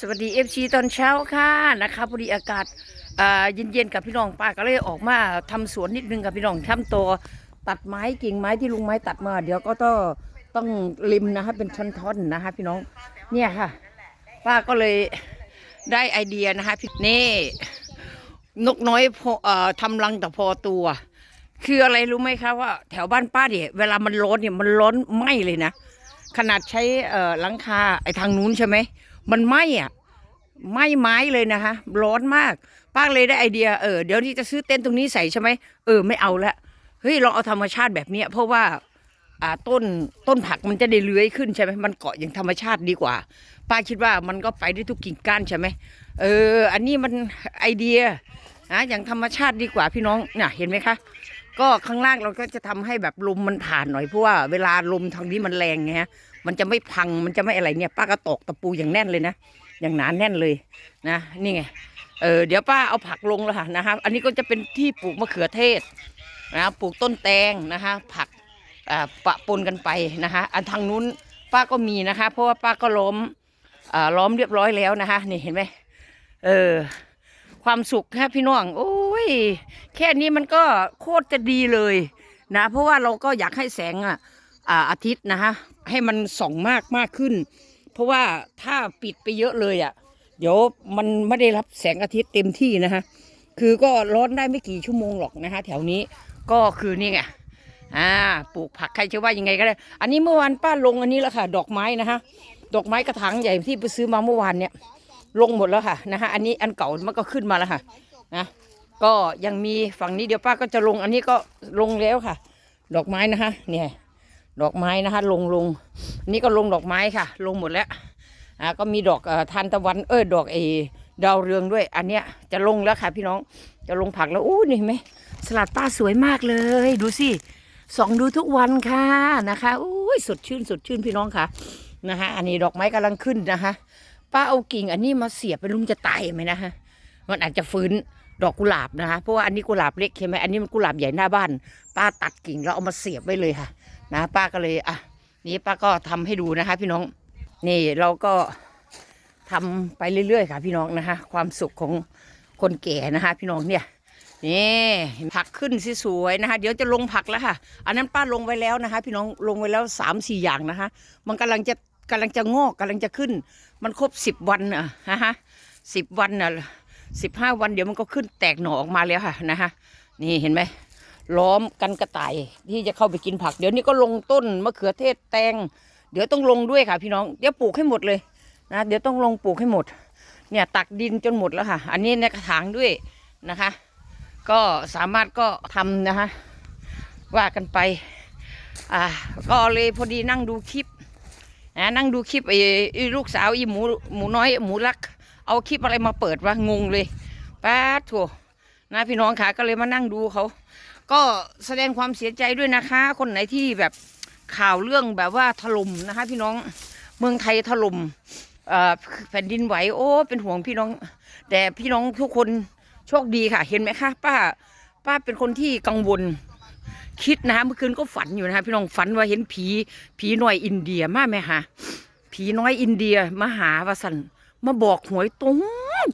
สวัสดีเอฟซีตอนเช้าค่ะนะคะพอดีอากาศเย็นๆกับพี่น้องป้าก็เลยออกมาทำสวนนิดนึงกับพี่น้องทำตัวตัดไม้กิ่งไม้ที่ลุงไม้ตัดมา เดี๋ยวก็ต้องต้องริมนะคะเป็นท่อนๆนะคะพี่น้องเนี่ยค่ะ ป้าก็เลยได้ไอเดียนะคะพี่นี่ นกน้อยพอทำรังแต่พอตัว คืออะไรรู้ไหมคะว่าแถวบ้านป้าเนี่ยเวลามันร้อนเนี่ยมันร้อนไหม้เลยนะขนาดใช้หลังคาไอ้ทางนู้นใช่ไหม มันไหม้อะไหม้ไม้เลยนะคะ ร้อนมาก ป้าเลยได้ไอเดียเออเดี๋ยวนี้จะซื้อเต็นท์ตรงนี้ใส่ใช่ไหมเออไม่เอาละเฮ้ยเราเอาธรรมชาติแบบเนี้ยเพราะว่าอ่าต้นต้นผักมันจะได้เลื้อยขึ้นใช่ไหมมันเกาะอย่างธรรมชาติดีกว่า ป้าคิดว่ามันก็ไปได้ทุกกิ่งก้านใช่ไหมเออ อันนี้มันไอเดียนะอย่างธรรมชาติดีกว่าพี่น้องน่ะเห็นไหมคะ ก็ข้างล่างเราก็จะทำให้แบบลมมันผ่านหน่อยเพราะว่าเวลาลมทางนี้มันแรงไงฮะ มันจะไม่พังมันจะไม่อะไรเนี่ย ป้าก็ตอกตะปูอย่างแน่นเลยนะอย่างหนาแน่นเลยนะนี่ไงเออเดี๋ยวป้าเอาผักลงแล้วค่ะนะคะอันนี้ก็จะเป็นที่ปลูกมะเขือเทศนะปลูกต้นแตงนะคะ ผักอ่าปะปนกันไปนะคะอันทางนู้นป้าก็มีนะคะ เพราะว่าป้าก็ล้อมอ่าล้อมเรียบร้อยแล้วนะคะ นี่เห็นไหมเออความสุขครับพี่น้องโอ้ยแค่นี้มันก็โคตรจะดีเลยนะ เพราะว่าเราก็อยากให้แสงอะอ่าอาทิตย์นะคะ ให้มันส่องมากมากขึ้น เพราะว่าถ้าปิดไปเยอะเลยอะ เดี๋ยวมันไม่ได้รับแสงอาทิตย์เต็มที่นะคะคือก็ร้อนได้ไม่กี่ชั่วโมงหรอกนะคะ แถวนี้ก็คือนี่ไงอ่าปลูกผักใครจะว่ายังไงก็ได้ อันนี้เมื่อวานป้าลงอันนี้แล้วค่ะ ดอกไม้นะคะดอกไม้กระถางใหญ่ที่ไปซื้อมาเมื่อวานเนี่ย ลงหมดแล้วค่ะนะคะอันนี้อันเก่ามันก็ขึ้นมาแล้วค่ะนะก็ยังมีฝั่งนี้เดี๋ยวป้าก็จะลงอันนี้ก็ลงแล้วค่ะ ดอกไม้นะคะเนี่ย ดอกไม้นะคะ ลงลงนนี้ก็ลงดอกไม้ค่ะ ลงหมดแล้วอ่าก็มีดอกอทานตะวันเออดอกไอดาวเรืองด้วย อันเนี้ยจะลงแล้วค่ะ พี่น้องจะลงผักแล้วอู้นี่เห็นไหมสลัดป้าสวยมากเลย ดูสิส่องดูทุกวันค่ะนะคะอุ้ยสดชื่นสดชื่นพี่น้องค่ะนะคะอันนี้ดอกไม้กำลังขึ้นนะคะ ป้าเอากิ่งอันนี้มาเสียบไปลุงจะตายไหมนะฮะมันอาจจะฟื้นดอกกุหลาบนะคะเพราะว่าอันนี้กุหลาบเล็กใช่ไหมอันนี้มันกุหลาบใหญ่หน้าบ้าน ป้าตัดกิ่งแล้วเอามาเสียบไว้เลยค่ะ นะป้าก็เลยอะนี่ป้าก็ทำให้ดูนะคะ พี่น้องนี่เราก็ทำไปเรื่อยๆค่ะ พี่น้องนะคะ ความสุขของคนแก่นะคะ พี่น้องเนี่ยนี่ผักขึ้นสสวยนะคะ เดี๋ยวจะลงผักแล้วค่ะ อันนั้นป้าลงไว้แล้วนะคะ พี่น้องลงไว้แล้วสามสี่อย่างนะคะ มันกำลังจะกำลังจะงอกกำลังจะขึ้น มันครบสิบวันอะนะฮะสิบวันอะสิบห้าวันเดี๋ยวมันก็ขึ้นแตกหน่อออกมาแล้วค่ะนะคะนี่เห็นไหม ล้อมกันกระต่ายที่จะเข้าไปกินผัก เดี๋ยวนี้ก็ลงต้นมะเขือเทศแตง เดี๋ยวต้องลงด้วยค่ะพี่น้องเดี๋ยวปลูกให้หมดเลยนะเดี๋ยวต้องลงปลูกให้หมด เนี่ยตักดินจนหมดแล้วค่ะ อันนี้ในกระถางด้วยนะคะ ก็สามารถก็ทำนะคะว่ากันไปอ่าก็เลยพอดีนั่งดูคลิปนะนั่งดูคลิปไอ้ลูกสาวอีหมูหมูน้อยหมูรัก เอาคลิปอะไรมาเปิดวะงงเลยป้าดถั่วนะพี่น้องขาก็เลยมานั่งดูเขา ก็แสดงความเสียใจด้วยนะคะ คนไหนที่แบบข่าวเรื่องแบบว่าถล่มนะคะ พี่น้องเมืองไทยถล่มเอ่อแผ่นดินไหวโอ้เป็นห่วงพี่น้อง แต่พี่น้องทุกคนโชคดีค่ะ เห็นไหมคะป้าป้าเป็นคนที่กังวล คิดนะเมื่อคืนก็ฝันอยู่นะคะพี่น้องฝันว่าเห็นผีผีน้อยอินเดียมาไหมคะผีน้อยอินเดียมาหาวาสันมาบอกหวยตรง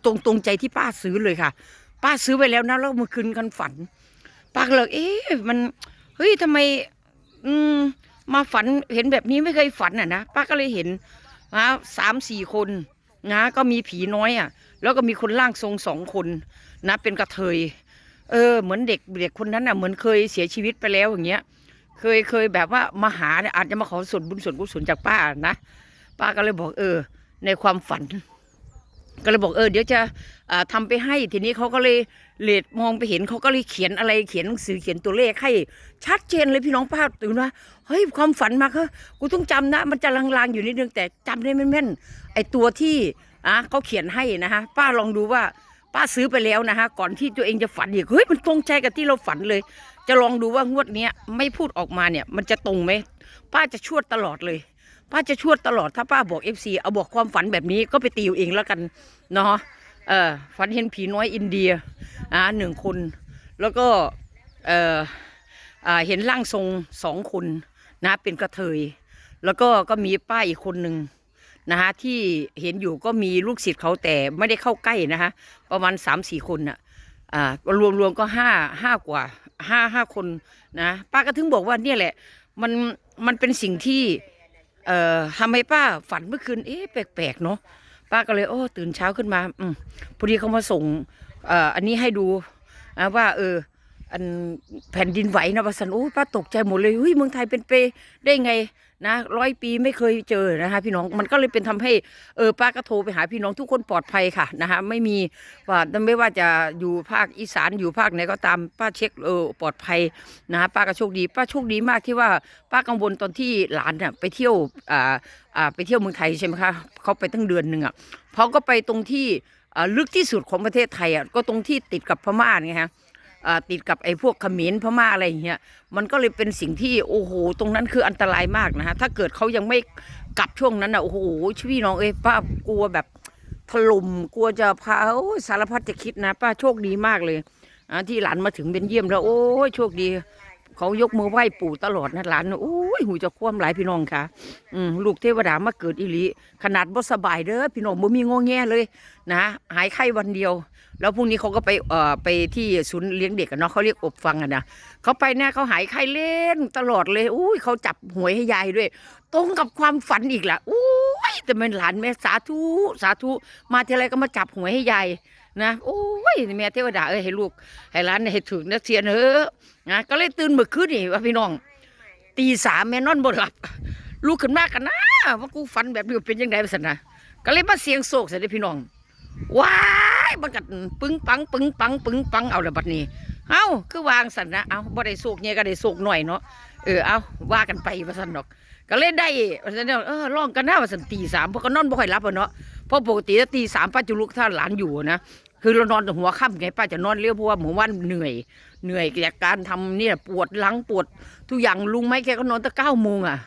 ตรงตรงใจที่ป้าซื้อเลยค่ะ ป้าซื้อไปแล้วนะแล้วเมื่อคืนกันฝัน ป้าก็เลยเอ๊ะมันเฮ้ยทำไม อืม มาฝันเห็นแบบนี้ไม่เคยฝันอะนะป้าก็เลยเห็นนะสามสี่คนนะก็มีผีน้อยอะ แล้วก็มีคนร่างทรงสองคนนะเป็นกระเทย เออ เหมือนเด็กเด็กคนนั้นอะเหมือนเคยเสียชีวิตไปแล้วอย่างเงี้ย เคยเคยแบบว่ามาหาเนี่ยอาจจะมาขอส่วนบุญส่วนกุศลจากป้านะป้าก็เลยบอกเออ ในความฝัน ก็เลยบอกเออเดี๋ยวจะอ่าทำไปให้ทีนี้เขาก็เลย เลดมองไปเห็นเขาก็เลยเขียนอะไรเขียนหนังสือเขียนตัวเลขให้ชัดเจนเลยพี่น้องป้าตื่นว่าเฮ้ยความฝันมาเขากูต้องจำนะ มันจะลางๆอยู่นิดนึงแต่จำได้แม่นๆไอตัวที่อะเขาเขียนให้นะฮะป้าลองดูว่าป้าซื้อไปแล้วนะฮะก่อนที่ตัวเองจะฝันอีกเฮ้ยมันตรงใจกับที่เราฝันเลย จะลองดูว่างวดเนี้ยไม่พูดออกมาเนี่ย มันจะตรงไหมป้าจะชวดตลอดเลยป้าจะชวดตลอดถ้าป้าบอกเอฟซีเอาบอกความฝันแบบนี้ก็ไปตีเอาเองแล้วกันเนาะ เออฝันเห็นผีน้อยอินเดียอ่าหนึ่งคน แล้วก็เอออ่าเห็นร่างทรงสองคนนะเป็นกระเทย แล้วก็ก็มีป้าอีกคนหนึ่งนะคะที่เห็นอยู่ก็มีลูกศิษย์เขาแต่ไม่ได้เข้าใกล้นะคะประมาณสามสี่คนน่ะอ่ารวมรวมๆก็ห้าห้ากว่าห้าห้าคนนะป้าก็ถึงบอกว่าเนี่ยแหละมันมันเป็นสิ่งที่เอ่อทำให้ป้าฝันเมื่อคืนเอ๊ะแปลกๆเนาะ ป้าก็เลยโอ้ตื่นเช้าขึ้นมา อืมพอดีเขามาส่งเอ่ออันนี้ให้ดูนะว่า เออ อันแผ่นดินไหวนะว่าสันโอ้ป้าตกใจหมดเลยเฮ้ยเมืองไทยเป็นเปได้ไง นะร้อยปีไม่เคยเจอนะคะ พี่น้องมันก็เลยเป็นทำให้เออป้าก็โทรไปหาพี่น้องทุกคนปลอดภัยค่ะนะคะไม่มีว่าไม่ว่าจะอยู่ภาคอีสานอยู่ภาคไหนก็ตามป้าเช็คเออปลอดภัยนะคะป้าก็โชคดี ป้าโชคดีมากที่ว่าป้ากังวลตอนที่หลานเนี่ยไปเที่ยวอ่าอ่าไปเที่ยวเมืองไทยใช่ไหมคะเขาไปตั้งเดือนหนึ่งอะเขาก็ไปตรงที่อ่าลึกที่สุดของประเทศไทยอะก็ตรงที่ติดกับพม่าไงฮะอ่า ติดกับไอ้พวกขมรพม่าอะไรอย่างเงี้ยมันก็เลยเป็นสิ่งที่โอ้โหตรงนั้นคืออันตรายมากนะฮะถ้าเกิดเขายังไม่กลับช่วงนั้นอะโอ้โหชีวิตน้องเอ้ยป้ากลัวแบบถล่มกลัวจะพาสารพัดจะคิดนะป้าโชคดีมากเลยอที่หลานมาถึงเป็นเยี่ยมแล้วโอ้ยโชคดีเขายกมือไหว้ปู่ตลอดนะหลานโอ้ยหูจะคว่ำหลายพี่น้องค่ะอืมลูกเทวดามาเกิดอีหลีขนาดบ่สบายเด้อพี่น้องบ่มีงอแงเลยนะหายไข้วันเดียว แล้วพรุ่งนี้เขาก็ไปเอ่อไปที่ศูนย์เลี้ยงเด็กอะเนาะเขาเรียกอบฟังอะนะเขาไปเนี่ยเขาหายไข้เล่นตลอดเลยอุ้ยเขาจับหวยให้ยายด้วย ตรงกับความฝันอีกล่ะอุ้ยแต่เป็นหลานแม่สาธุสาธุมาทีไรก็มาจับหวยให้ยายนะโอ้ยแม่เทวดาเอ้ยให้ลูกให้หลานให้ถึงนักเสียนเถอนะก็เลยตื่นเมื่อคืนนี่ว่าพี่น้อง ตีสามแม่นอนบ่หลับลูกขึ้นมากันนะว่ากูฝันแบบนี้เป็นยังไงสันนะก็เลยมาเสียงโศกใส่พี่น้อง ว้ายมันกัดปึ้งปังปึ้งปังปึ้งปังเอาละบัดนี้เอ้าคือวางสันนะเอาบ่ได้โศกเนี่ยก็ได้โศกหน่อยเนาะเออเอาว่ากันไปว่าสันดอก ก็เล่นได้ว่าสันเนาะเออร้องกันหน้าว่าสันตีสามเพราะก็นอนบ่ค่อยรับอะเนาะเพราะปกติถ้าตีสามป้าจะลุกถ้าหลานอยู่นะคือเรานอนแต่หัวค่ำไงป้าจะนอนเร็วเพราะว่าหมู่วันเหนื่อยเหนื่อยจากการทำเนี่ยปวดหลังปวดทุกอย่างลุงไม่แกก็นอนตั้งเก้าโมงอะ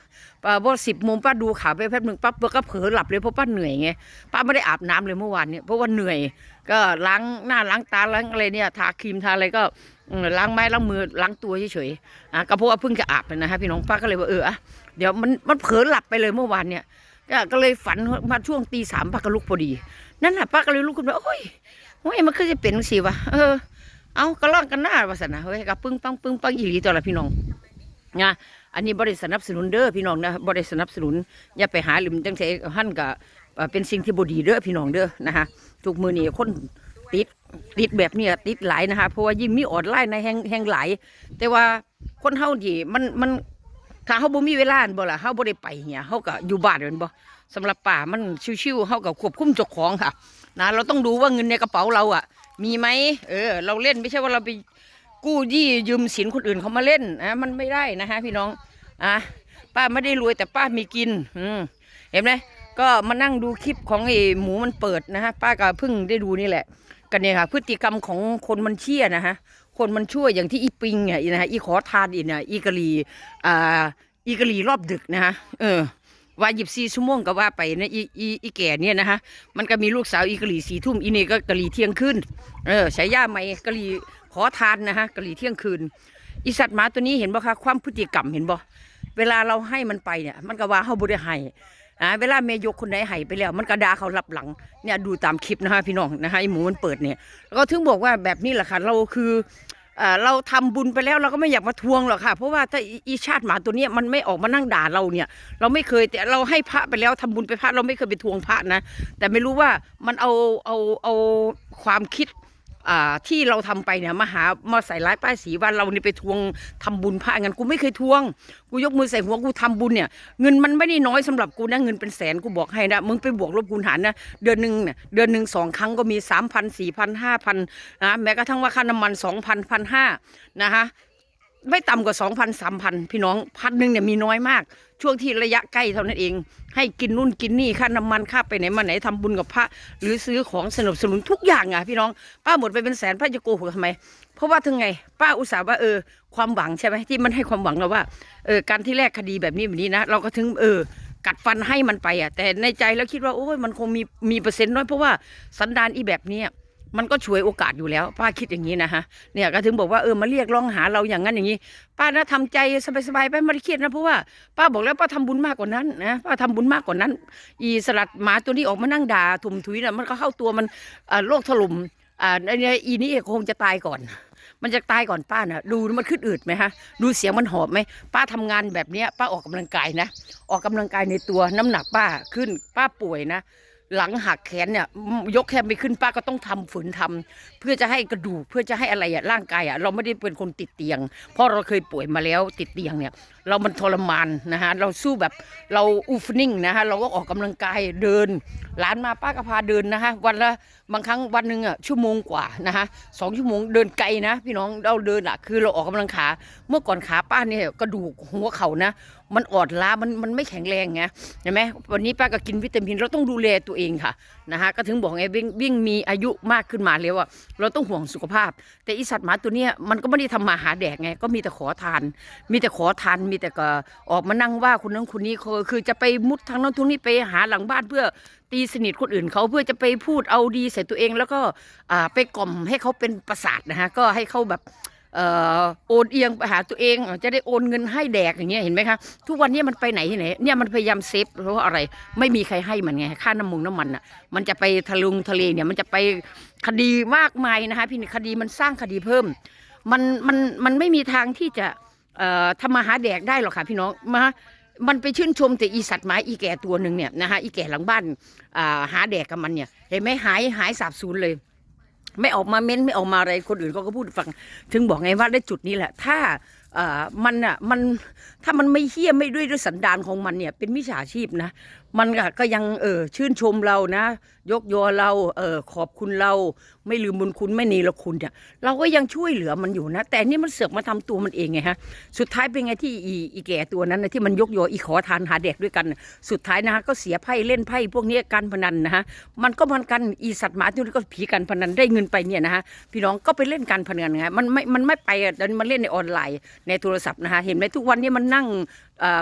ป้าพอสิบโมงป้าดูข่าวไปแป๊บหนึ่งปั๊บป้าก็เผลอหลับเลยเพราะป้าเหนื่อยไงป้าไม่ได้อาบน้ำเลยเมื่อวานเนี่ยเพราะว่าเหนื่อย ก็ล้างหน้าล้างตาล้างอะไรเนี่ยทาครีมทาอะไรก็ล้างไม้ล้างมือล้างตัวเฉยๆอะก็เพราะว่าเพิ่งจะอาบเลยนะฮะพี่น้องป้าก็เลยว่าเอออะเดี๋ยวมันมันเผลอหลับไปเลยเมื่อวานเนี่ยก็ก็เลยฝันมาช่วงตีสามป้าก็ลุกพอดี นั่นแหละป้าก็เลยลุกขึ้นมาโอ้ยโอ้ยมันคือจะเป็นสิวะเออเอาก็ร้องกันหน้าวาสนะเฮ้ยกับปึ้งปังปึ้งปังอีหลีตัวละพี่น้องนะ อันนี้บริสนับสนุนเด้อพี่น้องนะบริสนับสนุน อย่าไปหาหลิมจังเสหั่นกับเป็นสิ่งที่บดีเด้อพี่น้องเด้อนะคะทุกมือนี้คนติดติดแบบเนี้ยติดหลายนะคะเพราะว่ายิ่งมีออนไลน์ในแห่งแห่งหลายแต่ว่าคนเฮาที่มันมันถ้าเฮาบ่มีเวลาบ่ล่ะเฮาบ่ได้ไปเนี่ยเฮาก็อยู่บ้านแม่นบ่สำหรับป่ามันชิวๆเฮาก็ควบคุมเจ้าของค่ะนะเราต้องดูว่าเงินในกระเป๋าเราอะ มีไหมเออ เราเล่นไม่ใช่ว่าเราไป กู้ยี่ยืมสินคนอื่นเขามาเล่นนะมันไม่ได้นะฮะพี่น้องอะป้าไม่ได้รวยแต่ป้ามีกินอืมเห็นไหมก็มานั่งดูคลิปของไอ้หมูมันเปิดนะฮะป้าก็เพิ่งได้ดูนี่แหละ กันเนี่ยค่ะ พฤติกรรมของคนมันเชี่ยนะฮะคนมันชั่วอย่างที่อีปิงเนี่ยนะฮะอีขอทานอีเนี่ยอีกะลีอ่าอีกะลีรอบดึกนะฮะเออว่าหยิบซีชั่วโมงก็ว่าไปนะอีอีอีแก่เนี่ยนะฮะมันก็มีลูกสาวอีกะหรี่สี่ทุ่มอีนี่ก็กะหรี่เที่ยงคืนเออใช้ย่าไหมกะหรี่ ขอทานนะฮะกะหรี่เที่ยงคืนอีสัตว์หมาตัวนี้เห็นบ่คะความพฤติกรรมเห็นบ่เวลาเราให้มันไปเนี่ย มันก็ว่าเฮาบ่ได้ให้อ่าเวลาเมยกคนไหนให้ไปแล้ว มันก็ด่าเขารับหลังเนี่ยดูตามคลิปนะฮะพี่น้องนะฮะไอหมูมันเปิดเนี่ยแล้วก็ถึงบอกว่าแบบนี้แหละค่ะเราคือเราทำบุญไปแล้วเราก็ไม่อยากมาทวงหรอกค่ะ เพราะว่าถ้าอีชาติหมาตัวนี้มันไม่ออกมานั่งด่าเราเนี่ย เราไม่เคยแต่เราให้พระไปแล้วทำบุญไปพระเราไม่เคยไปทวงพระนะ แต่ไม่รู้ว่ามันเอาเอาเอาความคิด ที่เราทำไปเนี่ยมาหามาใส่ร้ายป้ายสีว่าเรานี่ไปทวงทำบุญพระงั้นกูไม่เคยทวง กูยกมือใส่หัวกูทำบุญเนี่ยเงินมันไม่ได้น้อยสำหรับกูนะเงินเป็นแสนกูบอกให้นะมึงไปบวกลบคูณหารนะเดือนหนึ่งเนี่ยเดือนหนึ่งสองครั้งก็มีสามพันสี่พันห้าพันนะแม้กระทั่งว่าค่าน้ำมันสองพันพันห้านะคะ ไม่ต่ำกว่าสองพันสามพันพี่น้องพันหนึ่งเนี่ยมีน้อยมาก ช่วงที่ระยะใกล้เท่านั้นเอง ให้กินนู่นกินนี่ค่าน้ำมันค่าไปไหนมาไหนทำบุญกับพระ หรือซื้อของสนับสนุนทุกอย่างอะพี่น้องป้าหมดไปเป็นแสนป้าจะโกหกทำไม เพราะว่าถึงไง ป้าอุตส่าห์ว่าเออ ความหวังใช่ไหมที่มันให้ความหวังเราว่าเออการที่แลกคดีแบบนี้แบบนี้นะ เราก็ถึงเออกัดฟันให้มันไปอะแต่ในใจแล้วคิดว่าโอ้ยมันคงมีมีเปอร์เซ็นต์น้อยเพราะว่าสันดานอีแบบเนี้ย มันก็ช่วยโอกาสอยู่แล้ว ป้าคิดอย่างนี้นะฮะเนี่ยก็ถึงบอกว่าเออมาเรียกร้องหาเราอย่างนั้นอย่างนี้ ป้านะทำใจสบายๆไปไม่ได้เครียดนะเพราะว่าป้าบอกแล้วป้าทำบุญมากกว่านั้นนะป้าทำบุญมากกว่านั้น อีสลัดหมาตัวนี้ออกมานั่งด่าถุมถุยน่ะมันก็เข้าตัวมันอ่าโรคถล่มอ่าไอ้เนี่ยอีนี่คงจะตายก่อน มันจะตายก่อนป้าน่ะดูมันขึ้นอืดไหมฮะ ดูเสียงมันหอบไหม ป้าทำงานแบบเนี้ย ป้าออกกำลังกายนะ ออกกำลังกายในตัวน้ำหนักป้าขึ้น ป้าป่วยนะ หลังหักแขนเนี่ยยกแขนไม่ขึ้นป้าก็ต้องทำฝืนทำเพื่อจะให้กระดูกเพื่อจะให้อะไรอะร่างกายอะเราไม่ได้เป็นคนติดเตียง เพราะเราเคยป่วยมาแล้วติดเตียงเนี่ย เรามันทรมานนะฮะเราสู้แบบเราอูฟนิ่งนะฮะเราก็ออกกำลังกายเดินหลานมาป้าก็พาเดินนะฮะวันละบางครั้งวันหนึ่งอะชั่วโมงกว่านะฮะสองชั่วโมงเดินไกลนะ พี่น้องเราเดินอะคือเราออกกำลังขาเมื่อก่อนขาป้าเนี่ยกระดูกหัวเข่านะ มันอ่อนล้ามันมันไม่แข็งแรงไงเห็นไหมวันนี้ป้าก็กินวิตามินเราต้องดูแลตัวเองค่ะนะฮะก็ถึงบอกไงวิ่งวิ่งมีอายุมากขึ้นมาแล้วอะเราต้องห่วงสุขภาพ แต่อีสัตว์หมาตัวเนี้ยมันก็ไม่ได้ทำมาหาแดกไงก็มีแต่ขอทาน มีแต่ขอทานมีแต่ก็ออกมานั่งว่าคนนั้นคนนี้คือคือจะไปมุดทางนั้นทางนี้ไปหาหลังบ้านเพื่อตีสนิทคนอื่นเขาเพื่อจะไปพูดเอาดีใส่ตัวเอง แล้วก็ไปกล่อมให้เขาเป็นประสาทนะฮะก็ให้เขาแบบโอนเอียงไปหาตัวเองจะได้โอนเงินให้แดกอย่างเงี้ยเห็นไหมคะทุกวันนี้มันไปไหนที่ไหนเนี่ยมันพยายามเซฟเพราะว่าอะไรไม่มีใครให้มันไงค่าน้ำมูกน้ำมันอะมันจะไปทะลุงทะเลเนี่ยมันจะไปคดีมากมายนะคะพี่คดีมันสร้างคดีเพิ่ม มันมันมันไม่มีทางที่จะ ทำมาหาแดกได้หรอกค่ะพี่น้องมามันไปชื่นชมแต่อีสัตว์หมาอีแก่ตัวหนึ่งเนี่ยนะคะอีแก่หลังบ้านอ่าหาแดกกับมันเนี่ยเห็นไหมหายหายสาบสูญเลย ไม่ออกมาเม้นไม่ออกมาอะไรคนอื่นเขาก็พูดฟัง ถึงบอกไงว่าได้จุดนี้แหละ ถ้า มันอะมันถ้ามันไม่เฮี้ยไม่ด้วยด้วยสันดานของมันเนี่ย เป็นมิจฉาชีพนะ มันก็ยังเออชื่นชมเรานะ ยกยอเราเออขอบคุณเรา ไม่ลืมบุญคุณไม่นีละคุณเนี่ยเราก็ยังช่วยเหลือมันอยู่นะ แต่นี่มันเสือกมาทำตัวมันเองไงฮะ สุดท้ายเป็นไงที่อีอีแก่ตัวนั้นนะที่มันยกยออีขอทานหาเด็กด้วยกัน สุดท้ายนะฮะก็เสียไพ่เล่นไพ่พวกนี้การพนันนะฮะมันก็มันกันอีสัตว์หมาที่นี่ก็ผีการพนันได้เงินไปเนี่ยนะฮะพี่น้องก็ไปเล่นการพนันไงมันไม่มันไม่ไปแต่มันเล่นในออนไลน์ในโทรศัพท์นะคะเห็นไหมทุกวันนี้มันนั่ง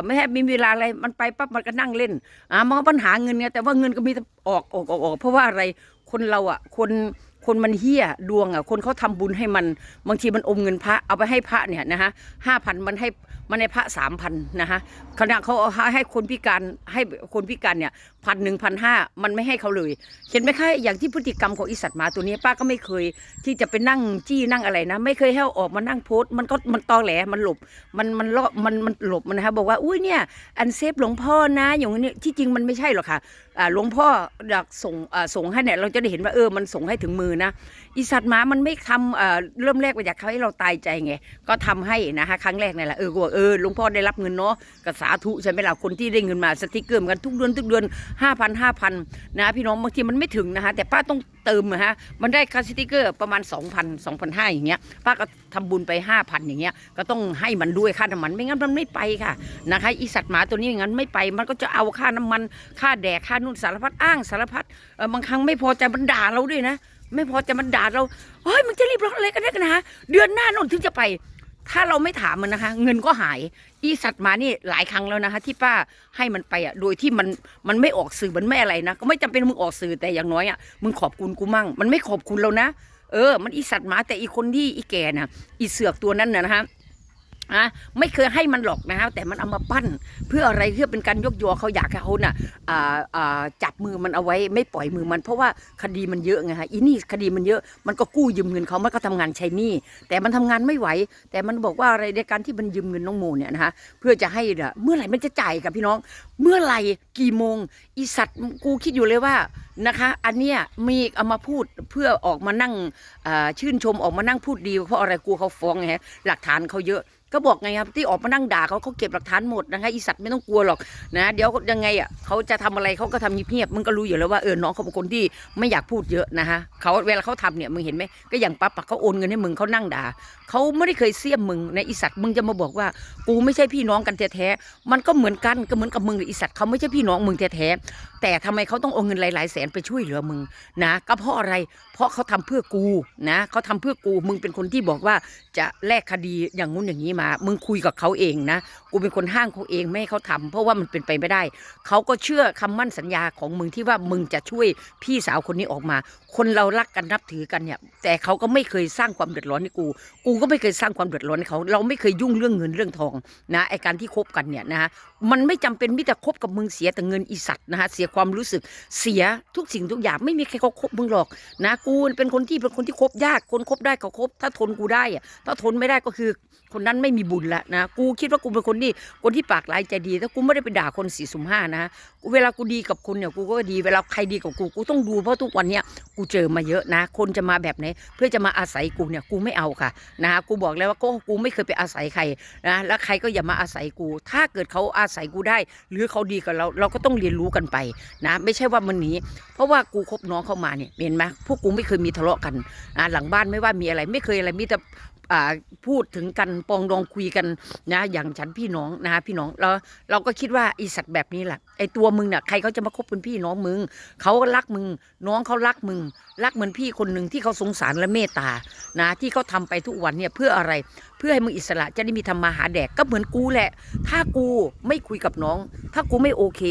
ไม่ให้มีเวลาอะไรมันไปปั๊บมันก็นั่งเล่นอ่ามันก็ปัญหาเงินไงแต่ว่าเงินก็มีแต่ออกออกออกออกเพราะว่าอะไรคนเราอะคนคนมันเฮี้ยดวงอะคนเขาทำบุญให้มันบางทีมันอมเงินพระเอาไปให้พระเนี่ยนะฮะห้าพันมันให้ มันให้พระสามพันนะฮะขณะเขาเอาให้คนพิการให้คนพิการเนี่ยพันหนึ่งพันห้ามันไม่ให้เขาเลย เห็นไหมคะอย่างที่พฤติกรรมของอีสัตว์หมาตัวนี้ป้าก็ไม่เคย ที่จะไปนั่งจี้นั่งอะไรนะ ไม่เคยให้อออกมานั่งโพสมันก็มันตอแหลมันหลบมันมันเลาะมันมันหลบมันนะคะบอกว่าอุ้ยเนี่ยอันเซฟหลวงพ่อนะ อย่างนี้ที่จริงมันไม่ใช่หรอกค่ะหลวงพ่ออยากส่งส่งให้เนี่ยเราจะได้เห็นว่าเออมันส่งให้ถึงมือนะ อีสัตว์หมามันไม่ทำอ่าเริ่มแรกมาจากให้เราตายใจไง ก็ทำให้นะคะครั้งแรกนี่แหละเออก็บอกเออหลวงพ่อได้รับเงินเนาะกสาธุใช่ไหมล่ะคนที่ได้เงินมาสติกเกอร์เหมือนกันทุกเดือนทุกเดือนห้าพันห้าพันนะพี่น้องบางทีมันไม่ถึงนะคะแต่ป้าต้องเติมนะฮะมันได้ค่าสติกเกอร์ประมาณ 2,000 2,500อย่างเงี้ยป้าก็ทำบุญไป 5,000 อย่างเงี้ยก็ต้องให้มันด้วยค่าน้ำมันไม่งั้นมันไม่ไปค่ะนะคะอีสัตว์หมาตัวนี้อย่างนั้นไม่ไปมันก็จะเอาค่าน้ำมันค่าแดกค่านู่นสารพัดอ้างสารพัดเออบางครั้งไม่พอใจมันด่าเราด้วยนะ ไม่พอจะมันด่าเราเฮ้ยมึงจะรีบร้อนอะไรกันนักหนะเดือนหน้านนถึงจะไป ถ้าเราไม่ถามมันนะคะ เงินก็หาย อีสัตว์มานี่หลายครั้งแล้วนะคะ ที่ป้าให้มันไปอะโดยที่มันมันไม่ออกสื่อมันไม่อะไรนะก็ไม่จำเป็นมึงออกสื่อแต่อย่างน้อยอะมึงขอบคุณกูมั่ง มันไม่ขอบคุณเรานะ เออ มันอีสัตว์หมาแต่อีคนที่อีแก่น่ะ อีเสือกตัวนั้นน่ะนะคะะไม่เคยให้มันหรอกนะฮะแต่มันเอามาปั้น เพื่ออะไรเพื่อเป็นการยกยอเขาอยากให้เขาน่ะอ่าอ่าจับมือมันเอาไว้ไม่ปล่อยมือมัน เพราะว่าคดีมันเยอะไงฮะอีนี่คดีมันเยอะมันก็กู้ยืมเงินเขามันก็ทำงานใช้หนี้แต่มันทำงานไม่ไหว แต่มันบอกว่าอะไรในการที่มันยืมเงินน้องโมเนี่ยนะฮะเพื่อจะให้เมื่อไหร่มันจะจ่ายกับพี่น้อง เมื่อไหร่กี่โมงอีสัตว์กูคิดอยู่เลยว่านะคะ อันเนี้ยมีเอามาพูดเพื่อออกมานั่งชื่นชมออกมานั่งพูดดีเพราะอะไรกลัวเขาฟ้องไงฮะหลักฐานเขาเยอะ ก็บอกไงครับที่ออกมานั่งด่าเขาเขาเก็บหลักฐานหมดนะคะอีสัตว์ไม่ต้องกลัวหรอกนะเดี๋ยวยังไงอะเขาจะทำอะไรเขาก็ทำเงียบๆมึงก็รู้อยู่แล้วว่าเออน้องเขาเป็นคนที่ไม่อยากพูดเยอะนะคะเขาเวลาเขาทำเนี่ยมึงเห็นไหมก็อย่างปั๊บเขาโอนเงินให้มึงเขานั่งด่า เขาไม่ได้เคยเสียมมึงในอีสัตว์มึงจะมาบอกว่า กูไม่ใช่พี่น้องกันแท้ๆมันก็เหมือนกันก็เหมือนกับมึงในอีสัตว์เขาไม่ใช่พี่น้องมึงแท้ๆแต่ทำไมเขาต้องเอาเงินหลายๆแสนไปช่วยเหลือมึงนะ ก็เพราะอะไร เพราะเขาทำเพื่อกูนะเขาทำเพื่อกูมึงเป็นคนที่บอกว่าจะแลกคดีอย่างงู้นอย่างนี้มา มึงคุยกับเขาเองนะ กูเป็นคนห้างเขาเองไม่ให้เขาทำเพราะว่ามันเป็นไปไม่ได้ เขาก็เชื่อคำมั่นสัญญาของมึงที่ว่ามึงจะช่วยพี่สาวคนนี้ออกมา คนเรารักกันนับถือกันเนี่ย แต่เขาก็ไม่เคยสร้างความเดือดร้อนให้กู กูก็ไม่เคยสร้างความเดือดร้อนให้เขา เราไม่เคยยุ่งเรื่องเงินเรื่องทองนะไอการที่คบกันเนี่ยนะฮะ มันไม่จำเป็นมิตรคบกับมึงเสียแต่เงินอีสัตว์นะฮะเสียความรู้สึกเสียทุกสิ่งทุกอย่างไม่มีใครเขาคบมึงหรอกนะกูเป็นคนที่เป็นคนที่คบยากคนคบได้ก็คบถ้าทนกูได้อะถ้าทนไม่ได้ก็คือคนนั้นไม่มีบุญละนะกูคิดว่ากูเป็นคนที่คนที่ปากร้ายใจดีถ้ากูไม่ได้ไปด่าคนสี่สุ่มห้านะ เวลากูดีกับคนเนี่ยกูก็ดีเวลาใครดีกับกูกูต้องดูเพราะทุกวันเนี้ยกูเจอมาเยอะนะ คนจะมาแบบไหนเพื่อจะมาอาศัยกูเนี่ยกูไม่เอาค่ะนะกูบอกแล้วว่าก็กูไม่เคยไปอาศัยใครนะแล้วใครก็อย่ามาอาศัยกู ถ้าเกิดเขาอาศัยกูได้ หรือเขาดีกับเราเราก็ต้องเรียนรู้กันไปนะ ไม่ใช่ว่ามันหนีเพราะว่ากูคบน้องเข้ามาเนี่ยเห็นไหมพวกกูไม่เคยมีทะเลาะกันนะหลังบ้านไม่ว่ามีอะไรไม่เคยอะไรมีแต่ พูดถึงกันปองดองคุยกันนะอย่างฉันพี่น้องนะพี่น้องเราเราก็คิดว่าไอสัตว์แบบนี้แหละไอตัวมึงน่ะใครเขาจะมาคบเป็นพี่น้องมึงเขาก็รักมึง น้องเขารักมึง รักเหมือนพี่คนหนึ่งที่เขาสงสารและเมตตานะที่เขาทำไปทุกวันเนี่ยเพื่ออะไร เพื่อให้มึงอิสระจะได้มีทำมาหาแดกก็เหมือนกูแหละ ถ้ากูไม่คุยกับน้อง ถ้ากูไม่โอเค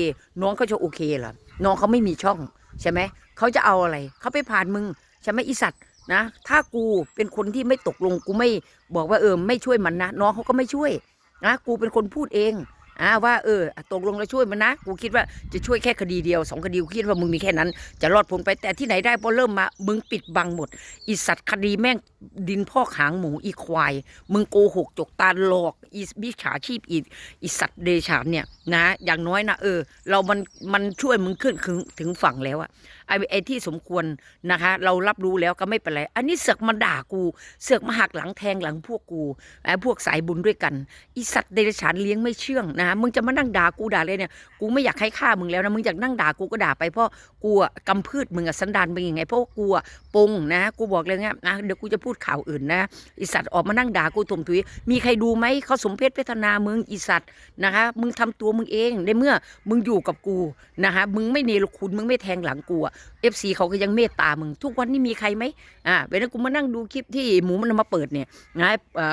น้องเขาจะโอเคเหรอน้องเขาไม่มีช่องใช่ไหมเขาจะเอาอะไรเขาไปผ่านมึงใช่ไหมอีสัตว์ นะ ถ้ากูเป็นคนที่ไม่ตกลงกูไม่บอกว่าเออไม่ช่วยมันนะน้องเขาก็ไม่ช่วยนะกูเป็นคนพูดเองอ่าว่าเออตกลงแล้วช่วยมันนะ กูคิดว่าจะช่วยแค่คดีเดียวสองคดีกูคิดว่ามึงมีแค่นั้น จะรอดพ้นไปแต่ที่ไหนได้พอเริ่มมา มึงปิดบังหมดอีสัตว์คดีแม่งดินพอกหางหมูอีควาย มึงโกหกจกตาหลอกอีมิจฉาชีพอีอีสัตว์เดชานเนี่ยนะ อย่างน้อยนะเออ เรามันมันช่วยมึงขึ้นถึงถึงฝั่งแล้วอะ ไอ้ไอ้ที่สมควรนะคะ เรารับรู้แล้วก็ไม่เป็นไร อันนี้เสือกมาด่ากู เสือกมาหักหลังแทงหลังพวกกูไอ้พวกสายบุญด้วยกันอีสัตว์เดรัจฉานเลี้ยงไม่เชื่องนะมึงจะมานั่งด่ากูด่าเลยเนี่ยกูไม่อยากให้ฆ่ามึงแล้วนะมึงอยากนั่งด่ากูก็ด่าไปเพราะกูอะกำพืชมึงอะสันดานเป็นยังไงเพราะกูอะปงนะ กูบอกเลยเงี้ยนะเดี๋ยวกูจะพูดข่าวอื่นนะอีสัตว์ออกมานั่งด่ากูถมถุยมีใครดูไหมเขาสมเพศเวทนามึงอีสัตว์นะคะมึงทำตัวมึงเองในเมื่อมึงอยู่กับกูนะคะมึงไม่เนรคุณมึงไม่แทงหลังกูอะเอฟซีเขาก็ยังเมตตามึง ทุกวันนี้มีใครไหมอ่าเวลากูมานั่งดูคลิปที่หมูมันมาเปิดเนี่ยนะ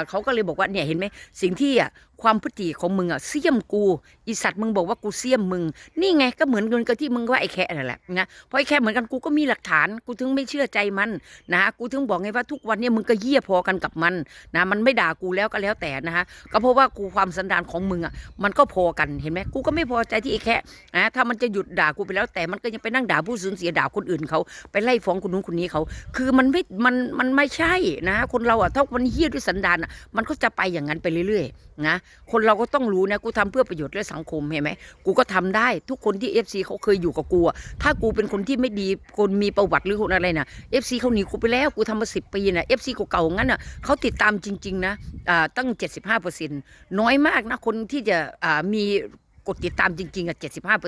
เขาก็เลยบอกว่าเนี่ยเห็นไหมสิ่งที่อะ ความพฤติของมึงอะเสียมกูอีสัตว์มึงบอกว่ากูเสียมมึง นี่ไงก็เหมือนกันกับที่มึงว่าไอ้แค่นั่นแหละนะเพราะไอ้แค่เหมือนกันกูก็มีหลักฐาน กูถึงไม่เชื่อใจมันนะกูถึงบอกไงว่าทุกวันเนี้มึงก็เยี่ยพอกันกับมันนะมันไม่ด่ากูแล้วก็แล้วแต่นะฮะก็เพราะว่ากูความสันดานของมึงอะมันก็พอกันเห็นไหมกูก็ไม่พอใจที่ไอ้แค่นะถ้ามันจะหยุดด่ากูไปแล้วแต่มันก็ยังไปนั่งด่าผู้สูญเสียด่าคนอื่นเขาไปไล่ฟ้องคนนู้นคนนี้เขาคือมันไม่มันมันไม่ใช่นะ คนเราอะถ้ามันเฮี้ยด้วยสันดานอะมันก็จะไปอย่างนั้นไปเรื่อยๆนะคนเราก็ต้องรู้นะกูทำเพื่อประโยชน์และสังคมเห็นไหมกูก็ทำได้ทุกคนที่เอฟซีเขาเคยอยู่กับกูอะถ้ากูเป็นคนที่ไม่ดีคนมีประวัติหรือคนอะไรนะเอฟซีเขาหนีกูไปแล้วกูทำมาสิบปีนะเอฟซีเก่าๆงั้นอะเขาติดตามจริง ๆ นะอ่าตั้ง 75%น้อยมากนะคนที่จะมี กดติดตามจริงๆอะ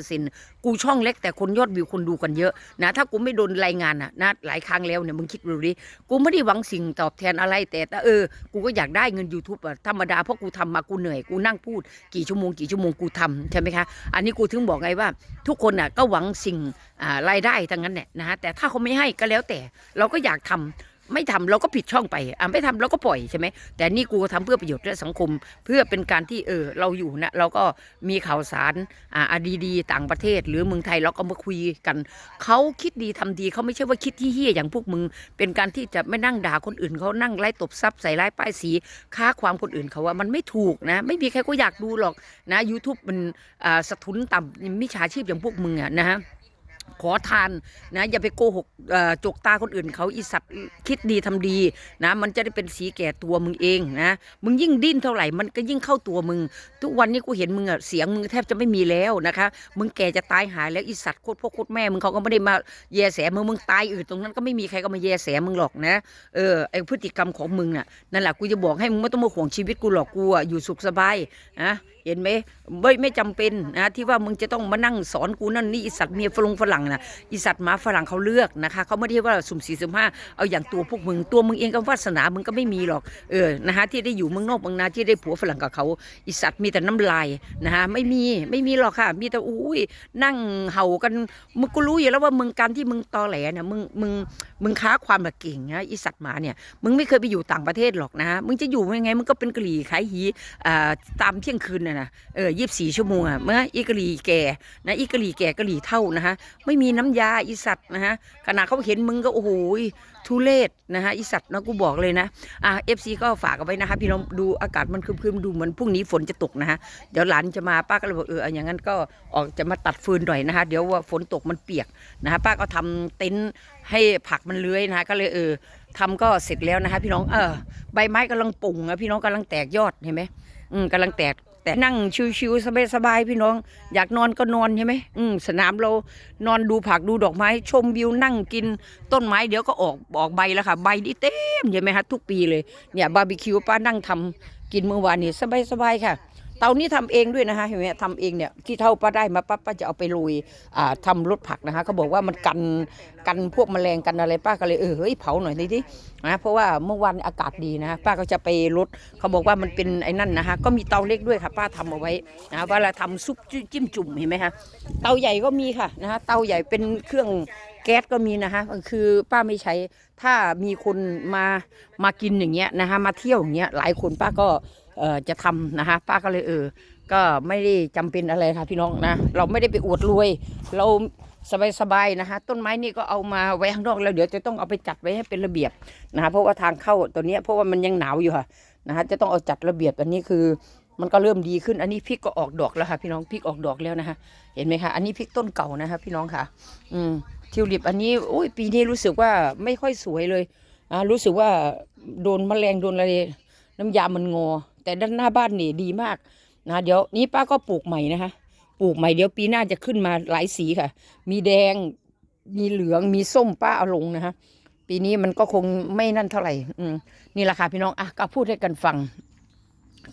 75%กูช่องเล็กแต่คนยอดวิวคนดูกันเยอะนะถ้ากูไม่โดนรายงานอะนะหลายครั้งแล้วเนี่ยมึงคิดดูดิกูไม่ได้หวังสิ่งตอบแทนอะไรแต่เออกูก็อยากได้เงิน YouTube อะธรรมดาเพราะกูทำมากูเหนื่อยกูนั่งพูด กี่ชั่วโมงกี่ชั่วโมงกูทำใช่ไหมคะอันนี้กูถึงบอกไงว่า ทุกคนอะก็หวังสิ่งอ่ารายได้ทั้งนั้นแหละนะฮะแต่ถ้าเขาไม่ให้ก็แล้วแต่เราก็อยากทำ ไม่ทำเราก็ผิดช่องไปอะไม่ทำเราก็ปล่อยใช่ไหมแต่นี่กูทำเพื่อประโยชน์และสังคม เพื่อเป็นการที่เออเราอยู่นะเราก็มีข่าวสารอ่าดีๆต่างประเทศ หรือเมืองไทยเราก็มาคุยกันเขาคิดดีทำดีเขาไม่ใช่ว่าคิดที่เฮี้ยอย่างพวกมึง เป็นการที่จะไม่นั่งด่าคนอื่นเขานั่งไล่ตบซับใส่ร้ายป้ายสีค้าความคนอื่นเขาว่ามันไม่ถูกนะ ไม่มีใครก็อยากดูหรอกนะ YouTube มันอ่าสะทุนต่ำมิจฉาชีพอย่างพวกมึงอะนะฮะ ขอทานนะอย่าไปโกหกจกตาคนอื่นเขาอีสัตว์คิดดีทำดีนะมันจะได้เป็นสีแก่ตัวมึงเองนะมึงยิ่งดิ้นเท่าไหร่มันก็ยิ่งเข้าตัวมึง ทุกวันนี้กูเห็นมึงอะเสียงมึงแทบจะไม่มีแล้วนะคะมึงแก่จะตายหายแล้วอีสัตว์โคตรพ่อโคตรแม่มึงเขาก็ไม่ได้มาแยแสมึงมึงตายอื่นตรงนั้นก็ไม่มีใครก็มาแยแสมึงหรอกนะเออไอพฤติกรรมของมึงน่ะนั่นแหละกูจะบอกให้มึงไม่ต้องมาห่วงชีวิตกูหรอกกูอะอยู่สุขสบายนะ เห็นไหมไม่ไม่จำเป็นนะที่ว่ามึงจะต้องมานั่งสอนกูนั่นนี่อีสัตว์เมียฝรั่งฝรั่งนะอีสัตว์หมาฝรั่งเขาเลือกนะคะเขาไม่ได้ว่าสุ่มสี่สุ่มห้าเอาอย่างตัวพวกมึงตัวมึงเองก็วาสนามึงก็ไม่มีหรอกเออนะคะที่ได้อยู่เมืองนอกเมืองนาที่ได้ผัวฝรั่งกับเขาอีสัตว์มีแต่น้ำลายนะคะไม่มีไม่มีหรอกค่ะ มีแต่อุ้ยนั่งเห่ากันมึงก็รู้อยู่แล้วว่ามึงการที่มึงตอแหลเนี่ยมึงมึงมึงค้าความแบบเก่งนะอีสัตว์หมาเนี่ยมึงไม่เคยไปอยู่ต่างประเทศหรอกนะมึงจะอยู่ยังไงมึงก็เป็นกะหรี่ขายหีอ่าตามเที่ยงคืนนะน่ะนะเออยี่สี่ชั่วโมงอะเมื่ออีกะหรี่แก่นะอีกะหรี่แก่กะหรี่เท่านะฮะไม่มีน้ำยาอีสัตว์นะฮะขนาดเขาเห็นมึงก็โอ้โหทุเลศนะฮะอีสัตว์นะกูบอกเลยนะอะเอฟซีก็ฝากเอาไว้นะคะพี่น้องดูอากาศมันครึมๆดูเหมือนพรุ่งนี้ฝนจะตกนะฮะเดี๋ยวหลานจะมาป้าก็เลยบอกเอออย่างนั้นก็ออกจะมาตัดฟืนหน่อยนะคะเดี๋ยวว่าฝนตกมันเปียกนะฮะป้าก็ทำเต็นท์ให้ผักมันเลื้อยนะฮะก็เลยเออทำก็เสร็จแล้วนะคะพี่น้องเออใบไม้กำลังปุ่งอะพี่น้องกำลังแตกยอดเห็นไหมอืมกำลังแตก แต่นั่งชิวๆสบายๆพี่น้อง อยากนอนก็นอนใช่ไหมอืมสนามเรานอนดูผักดูดอกไม้ ชมวิวนั่งกินต้นไม้เดี๋ยวก็ออกออกใบแล้วค่ะ ใบนี่เต็มใช่ไหมคะทุกปีเลยเนี่ยบาร์บีคิวป้านั่งทำกินเมื่อวานนี้สบายๆค่ะ เตานี้ทำเองด้วยนะคะเห็นไหมทำเองเนี่ยที่เท่าป้าได้มาป้าป้าจะเอาไปโรยอ่าทำรถผักนะคะเขาบอกว่ามันกันกันพวกแมลงกันอะไรป้าก็เลยเออเฮ้ยเผาหน่อยดินะเพราะว่าเมื่อวานอากาศดีนะป้าก็จะไปรดเขาบอกว่ามันเป็นไอ้นั่นนะคะก็มีเตาเล็กด้วยค่ะป้าทำเอาไว้นะเวลาทำซุปจิ้มจุ่มเห็นไหมคะเตาใหญ่ก็มีค่ะนะคะเตาใหญ่เป็นเครื่องแก๊สก็มีนะคะคือป้าไม่ใช้ถ้ามีคนมามากินอย่างเงี้ยนะคะมาเที่ยวอย่างเงี้ยหลายคนป้าก็ จะทำนะคะ ป้าก็เลยเออ ก็ไม่ได้จำเป็นอะไรค่ะพี่น้องนะ เราไม่ได้ไปอวดรวย เราสบายๆนะคะ ต้นไม้นี่ก็เอามาไว้ข้างนอกแล้วเดี๋ยวจะต้องเอาไปจัดไว้ให้เป็นระเบียบนะคะ เพราะว่าทางเข้าตัวเนี้ยเพราะว่ามันยังหนาวอยู่ค่ะนะคะจะต้องเอาจัดระเบียบอันนี้คือมันก็เริ่มดีขึ้น อันนี้พริกก็ออกดอกแล้วค่ะ พี่น้องพริกออกดอกแล้วนะคะ เห็นไหมคะ อันนี้พริกต้นเก่านะคะ พี่น้องค่ะ อืมทิวลิปอันนี้โอ้ยปีนี้รู้สึกว่าไม่ค่อยสวยเลยอ่ารู้สึกว่าโดนแมลงโดนอะไร น้ำยามันงอ แต่ด้านหน้าบ้านนี่ดีมากนะเดี๋ยวนี้ป้าก็ปลูกใหม่นะคะปลูกใหม่เดี๋ยวปีหน้าจะขึ้นมาหลายสีค่ะ มีแดง มีเหลืองมีส้มป้าเอาลงนะคะปีนี้มันก็คงไม่นั่นเท่าไหร่อืมนี่แหละค่ะพี่น้องอะก็พูดให้กันฟัง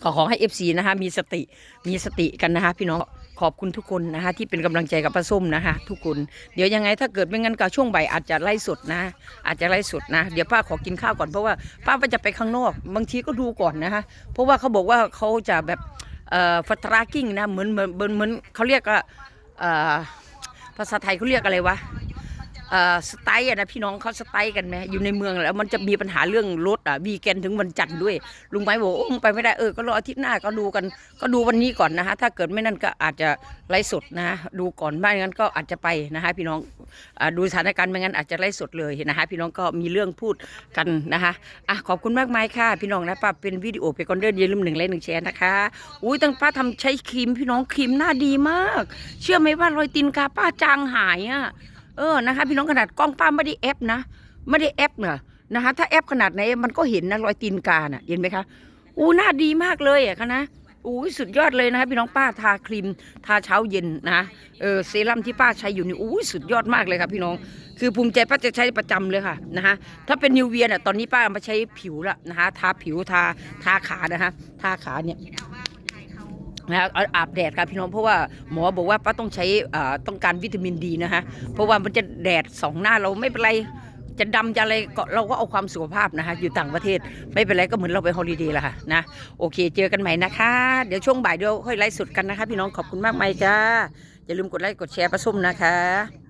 ขอขอให้เอฟซีนะคะมีสติมีสติกันนะคะพี่น้อง ขอบคุณทุกคนนะคะ ที่เป็นกำลังใจกับป้าส้มนะคะ ทุกคนเดี๋ยวยังไงถ้าเกิดไม่งั้นก็ช่วงบ่ายอาจจะไล่สดนะ อาจจะไล่สดนะ เดี๋ยวป้าขอกินข้าวก่อนเพราะว่าป้าก็จะไปข้างนอก บางทีก็ดูก่อนนะคะเพราะว่าเขาบอกว่าเขาจะแบบเอ่อฟัตรากิ้งนะเหมือนเหมือนเหมือนเหมือนเขาเรียกว่าเอ่อภาษาไทยเขาเรียกอะไรวะ สไตล์นะพี่น้องเขาสไตล์กันไหมอยู่ในเมืองแล้วมันจะมีปัญหาเรื่องรถอะวีแกนถึงวันจันทร์ด้วย ลุงไม้บอกโอ้งไปไม่ได้เออก็รออาทิตย์หน้าก็ดูกันก็ดูวันนี้ก่อนนะคะถ้าเกิดไม่นั่นก็อาจจะไลฟ์สดนะดูก่อนไม่งั้นก็อาจจะไปนะคะพี่น้องอดูสถานการณ์ไม่งั้นอาจจะไลฟ์สดเลยนะคะพี่น้องก็มีเรื่องพูดกันนะคะอะขอบคุณมากมายค่ะ พี่น้องนะป้าเป็นวิดีโอไปก่อนเดินอย่าลืมหนึ่งไลค์หนึ่งแชร์นะคะอุ้ยตั้งป้าทำใช้ครีมพี่น้องครีมหน้าดีมาก เชื่อไหมว่ารอยตีนกาป้าจางหายอะ เออนะคะ พี่น้องขนาดกล้องป้าไม่ได้แอปนะไม่ได้แอปเนอะนะคะถ้าแอปขนาดไหนมันก็เห็นนะรอยตีนกาน่ะเห็นไหมคะอู้หน้าดีมากเลยอะคะนะอู้สุดยอดเลยนะคะพี่น้องป้าทาครีมทาเช้าเย็นนะเออเซรั่มที่ป้าใช้อยู่นี่อู้สุดยอดมากเลยค่ะพี่น้องคือภูมิใจป้าจะใช้ประจำเลยค่ะนะคะถ้าเป็นนิวเวียน่ะตอนนี้ป้ามาใช้ผิวละนะคะทาผิวทาทาขานะคะทาขาเนี่ย นะครับอาบแดดครับพี่น้องเพราะว่าหมอบอกว่าป้าต้องใช้ต้องการวิตามินดีนะคะเพราะว่ามันจะแดดสองหน้าเราไม่เป็นไรจะดำจะอะไรเราก็เอาความสุขภาพนะคะอยู่ต่างประเทศไม่เป็นไรก็เหมือนเราไปฮอลิเดย์ละค่ะนะโอเค เจอกันใหม่นะคะ เดี๋ยวช่วงบ่ายเดี๋ยวค่อยไลฟ์สดกันนะคะ พี่น้องขอบคุณมากมายจ้าอย่าลืมกดไลค์กดแชร์ประส้มนะคะ